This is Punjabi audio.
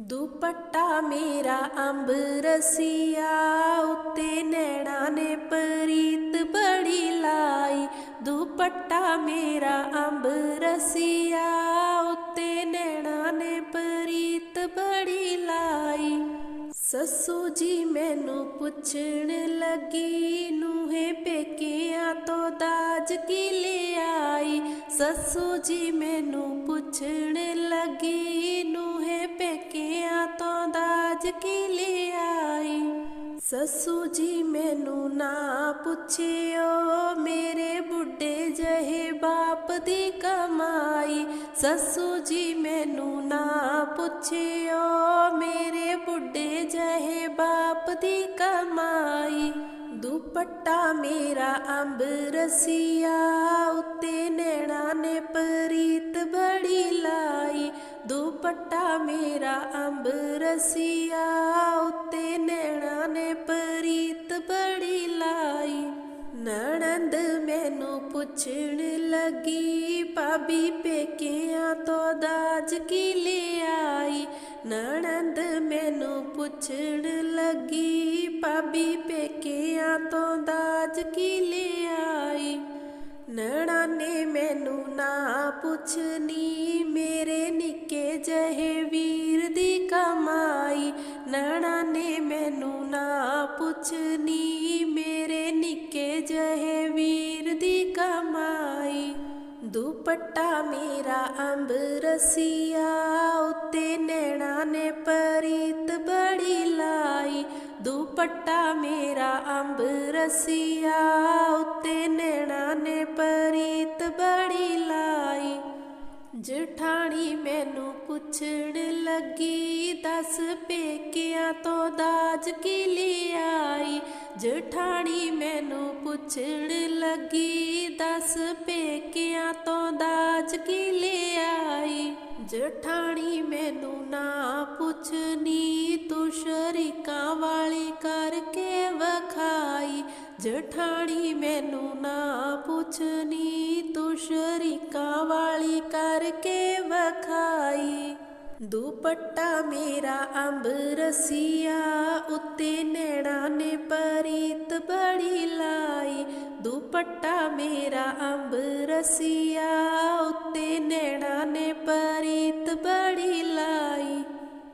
ਦੁਪੱਟਾ ਮੇਰਾ ਅੰਬ ਰਸੀਆ, ਉੱਤੇ ਨੈਣਾ ਨੇ ਪ੍ਰੀਤ ਬੜੀ ਲਾਈ। ਦੁਪੱਟਾ ਮੇਰਾ ਅੰਬ ਰਸੀਆ, ਉੱਤੇ ਨੈਣਾ ਨੇ ਪ੍ਰੀਤ ਬੜੀ ਲਾਈ। ਸੱਸੂ ਜੀ ਮੈਨੂੰ ਪੁੱਛਣ ਲੱਗੀ, ਨੂੰਹੇ ਪੇਕਿਆਂ ਤੋਂ ਦਾਜ ਕੀ ਸੱਸੂ ਜੀ ਮੈਨੂੰ ਪੁੱਛਣ ਲੱਗੀ, ਨੂੰਹੇ ਪੇਕਿਆਂ ਤੋਂ ਦਾਜ ਕੀ ਲਿਆਈ? ਸੱਸੂ ਜੀ ਮੈਨੂੰ ਨਾ ਪੁੱਛਿਓ, ਮੇਰੇ ਬੁੱਢੇ ਜਹੇ ਬਾਪ ਦੀ ਕਮਾਈ। ਸੱਸੂ ਜੀ ਮੈਨੂੰ ਨਾ ਪੁੱਛਿਓ, ਮੇਰੇ ਬੁੱਢੇ ਜਹੇ ਬਾਪ ਦੀ ਕਮਾਈ। ਦੁਪੱਟਾ ਮੇਰਾ ਅੰਬ ਰਸੀਆ, ਉੱਤੇ ਨੈਣਾ ਨੇ ਪ੍ਰੀਤ ਬੜੀ ਲਾਈ। ਦੁਪੱਟਾ ਮੇਰਾ ਅੰਬ ਰਸੀਆ, ਉੱਤੇ ਨੈਣਾ ਨੇ ਪ੍ਰੀਤ ਬੜੀ ਲਾਈ। ਨਣੰਦ ਮੈਨੂੰ ਪੁੱਛਣ ਲੱਗੀ, ਭਾਬੀ ਪੇਕਿਆਂ ਤੋਂ ਦਾਜ ਕੀ ਲਿਆਈ ਨਣੰਦ ਮੈਨੂੰ ਪੁੱਛਣ ਲੱਗੀ, ਭਾਬੀ ਪੇਕਿਆਂ ਤੋਂ ਦਾਜ ਕੀ ਲਿਆਈ? ਨਣਾ ਨੇ ਮੈਨੂੰ ਨਾ ਪੁੱਛਨੀ ਮੇਰੇ ਨਿੱਕੇ ਜਹੇ ਵੀਰ ਦੀ ਕਮਾਈ? ਨਣਾ ਨੇ ਮੈਨੂੰ ਨਾ ਪੁੱਛਨੀ ਮੇਰੇ ਨਿੱਕੇ ਜਹੇ ਵੀਰ ਦੀ ਕਮਾਈ? ਦੁਪੱਟਾ ਮੇਰਾ ਅੰਬ ਰਸੀਆ ਉੱਤੇ ਨੈਣਾ ਨੇ ਪ੍ਰੀਤ ਬੜੀ ਲਾਈ, ਦੁਪੱਟਾ ਮੇਰਾ ਅੰਬ ਰਸੀਆ। ਉੱਤੇ ਨੈਣਾ ਨੇ ਪ੍ਰੀਤ ਬੜੀ ਲਾਈ, ਜਠਾਣੀ ਮੈਨੂੰ ਪੁੱਛਣ ਲੱਗੀ, ਦੱਸ ਪੇਕਿਆਂ ਤੋਂ ਦਾਜ ਕੀ ਲਿਆਈ? ਜਠਾਣੀ ਮੈਨੂੰ ਪੁੱਛਣ ਲੱਗੀ, ਦੱਸ ਪੇਕਿਆਂ ਤੋਂ ਦਾਜ ਕੀ ਲਿਆਈ? ਜਠਾਣੀ ਮੈਨੂੰ ਨਾ ਪੁੱਛਨੀ, ਤੂੰ ਸ਼ਰੀਕਾਂ ਵਾਲੀ ਕਰਕੇ ਵਖਾਈ। ਜਠਾਣੀ ਮੈਨੂੰ ਨਾ ਪੁੱਛਨੀ, ਤੂੰ ਸ਼ਰੀਕਾਂ ਵਾਲੀ ਕਰਕੇ ਵਖਾਈ। ਦੁਪੱਟਾ ਮੇਰਾ ਅੰਬ ਰਸੀਆ, ਉੱਤੇ ਨੈਣਾ ਨੇ ਪ੍ਰੀਤ ਬੜੀ ਲਾਈ। ਦੁਪੱਟਾ ਮੇਰਾ ਅੰਬ ਰਸੀਆ